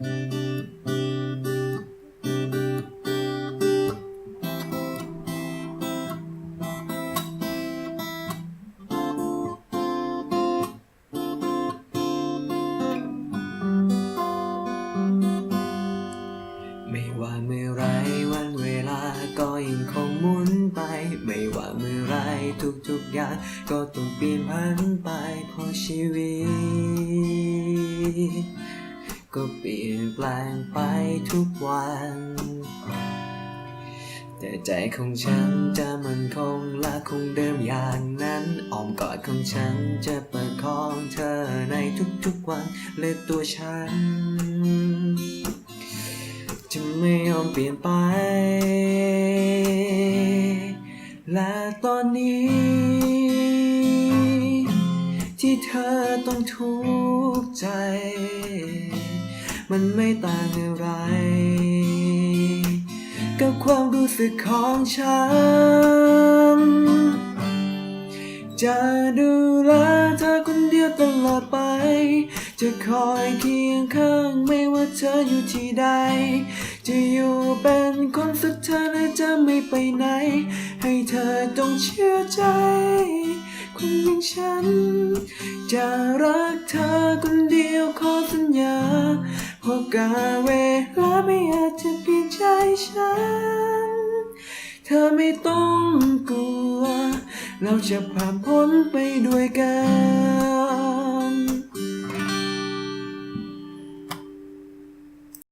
ไม่ว่าเมื่อไรวันเวลาก็ยังคงหมุนไป ไม่ว่าเมื่อไรทุกๆอย่างก็ต้องเปลี่ยนผันไปเพราะชีวิต ก็เปลี่ยนแปลงไปทุกวัน แต่ใจของฉันจะมันคงและคงเดิมอย่างนั้นอ้อมกอดของฉันจะประคองเธอในทุกๆวันและตัวฉัน จะไม่ยอมเปลี่ยนไป และตอนนี้ ที่เธอต้องทุกข์ใจ มันไม่ต่างอะไร กับความรู้สึกของฉัน จะดูแลเธอคนเดียวตลอดไป จะคอยเคียงข้างไม่ว่าเธออยู่ที่ใด จะอยู่เป็นคนสุดท้ายและจะไม่ไปไหน ให้เธอต้องเชื่อใจคนอย่างฉัน จะรักเธอคนเดียวขอสัญญา กาเวลาไม่อาจจะเปลี่ยนใจฉัน เธอไม่ต้องกลัว เราจะผ่านพ้นไปด้วยกัน